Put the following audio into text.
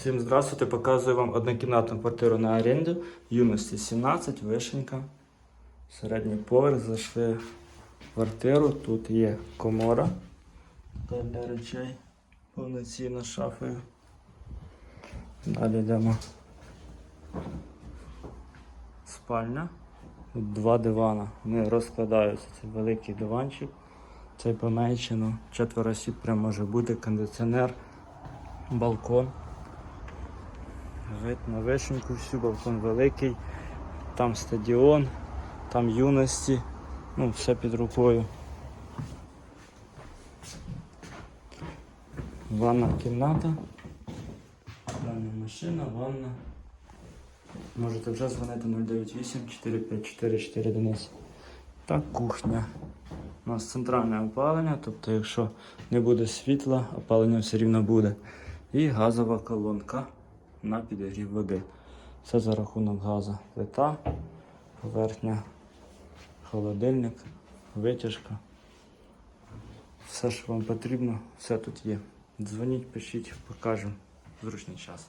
Всім здравствуйте, показую вам однокімнатну квартиру на оренду. Юності 17, вишенька. Середній поверх зайшли в квартиру. Тут є комора для речей. Повноцінно шафою. Далі йдемо. Спальня. Тут два дивана. Вони розкладаються. Це великий диванчик. Цей поменшено. Четверо осіб прям може бути, кондиціонер, балкон. Вид на вишеньку всю, балкон великий, там стадіон, там юності, ну все під рукою. Ванна кімната, пральна машина, ванна. Можете вже дзвонити 098 454 411. Та кухня. У нас центральне опалення, тобто якщо не буде світла, опалення все рівно буде. І газова колонка на підігрів води. Все за рахунок газу. Плита, поверхня, холодильник, витяжка. Все, що вам потрібно, все тут є. Дзвоніть, пишіть, покажемо зручний час.